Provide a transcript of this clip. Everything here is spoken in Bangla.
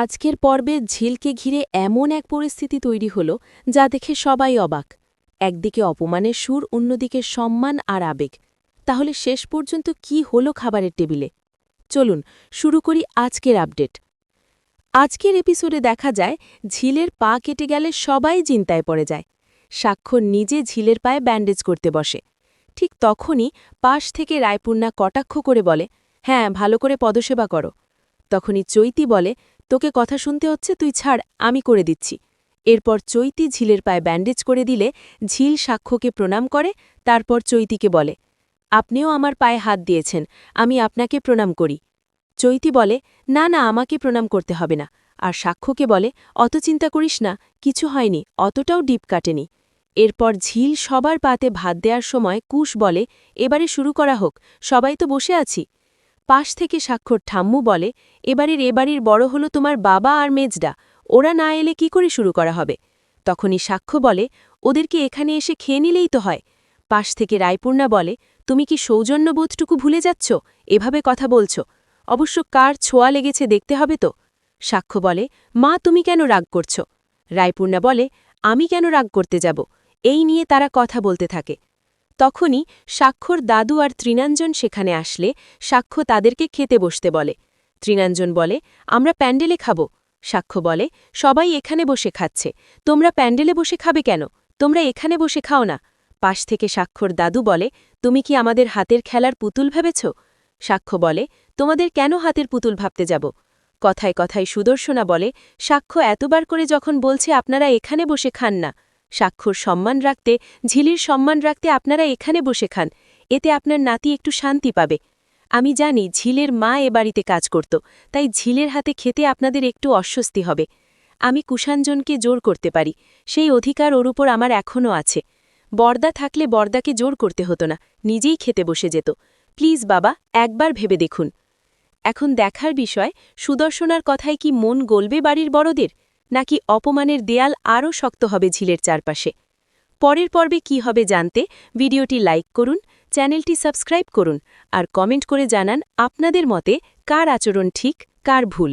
আজকের পর্বে ঝিলকে ঘিরে এমন এক পরিস্থিতি তৈরি হল যা দেখে সবাই অবাক। একদিকে অপমানের সুর, অন্যদিকে সম্মান আর আবেগ। তাহলে শেষ পর্যন্ত কি হলো খাবারের টেবিলে? চলুন, শুরু করি আজকের আপডেট। আজকের এপিসোডে দেখা যায়, ঝিলের পা কেটে গেলে সবাই চিন্তায় পড়ে যায়। স্বাক্ষর নিজে ঝিলের পায়ে ব্যান্ডেজ করতে বসে। ঠিক তখনই পাশ থেকে রায়পূর্ণা কটাক্ষ করে বলে হ্যাঁ ভালো করে পদসেবা করো। তখনই চৈতি বলে তোকে কথা শুনতে হচ্ছে, তুই ছাড়, আমি করে দিচ্ছি। এরপর চৈতি ঝিলের পায়ে ব্যান্ডেজ করে দিলে ঝিল সাক্ষ্যকে প্রণাম করে, তারপর চৈতিকে বলে, আপনিও আমার পায়ে হাত দিয়েছেন, আমি আপনাকে প্রণাম করি। চৈতি বলে, না না, আমাকে প্রণাম করতে হবে না। আর সাক্ষ্যকে বলে, অত চিন্তা করিস না, কিছু হয়নি, অতটাও ডিপ কাটেনি। এরপর ঝিল সবার পাতে ভাত দেওয়ার সময় কুশ বলে, এবারে শুরু করা হোক, সবাই তো বসে আছি। পাশ থেকে স্বাক্ষর ঠাম্মু বলে, এবারের এবাড়ির বড় হলো তোমার বাবা আর মেজডা। ওরা না এলে কি করে শুরু করা হবে? তখনই সাক্ষ্য বলে, ওদেরকে এখানে এসে খেয়ে নিলেই তো হয়। পাশ থেকে রায়পূর্ণা বলে, তুমি কি সৌজন্যবোধটুকু ভুলে যাচ্ছ? এভাবে কথা বলছ। অবশ্য কার ছোঁয়া লেগেছে দেখতে হবে তো? সাক্ষ্য বলে, মা, তুমি কেন রাগ করছ? রায়পূর্ণা বলে, আমি কেন রাগ করতে যাব? এই নিয়ে তারা কথা বলতে থাকে। তখনই সাক্ষর দাদু আর তৃণাঞ্জন সেখানে আসলে সাক্ষ্য তাদেরকে খেতে বসতে বলে। তৃণাঞ্জন বলে, আমরা প্যান্ডেলে খাব। সাক্ষ্য বলে, সবাই এখানে বসে খাচ্ছে। তোমরা প্যান্ডেলে বসে খাবে কেন? তোমরা এখানে বসে খাও না। পাশ থেকে সাক্ষর দাদু বলে, তুমি কি আমাদের হাতের খেলার পুতুল ভেবেছ? সাক্ষ্য বলে, তোমাদের কেন হাতের পুতুল ভাবতে যাব? কথায় কথায় সুদর্শনা বলে সাক্ষ্য এতবার করে যখন বলছে আপনারা এখানে বসে খান না। স্বাক্ষর সম্মান রাখতে, ঝিলির সম্মান রাখতে আপনারা এখানে বসে খান। এতে আপনার নাতি একটু শান্তি পাবে। আমি জানি ঝিলের মা এ বাড়িতে কাজ করত, তাই ঝিলের হাতে খেতে আপনাদের একটু অস্বস্তি হবে। আমি কুষাঞ্জনকে জোর করতে পারি, সেই অধিকার ওর উপর আমার এখনও আছে। বর্দা থাকলে বর্দাকে জোর করতে হতো না, নিজেই খেতে বসে যেত। প্লিজ বাবা, একবার ভেবে দেখুন। এখন দেখার বিষয়, সুদর্শনার কথায় কি মন গলবে বাড়ির বড়দের? নাকি অপমানের দেয়াল আরও শক্ত হবে ঝিলের চারপাশে। পরের পর্বে কি হবে জানতে ভিডিওটি লাইক করুন, চ্যানেলটি সাবস্ক্রাইব করুন, আর কমেন্ট করে জানান আপনাদের মতে কার আচরণ ঠিক, কার ভুল।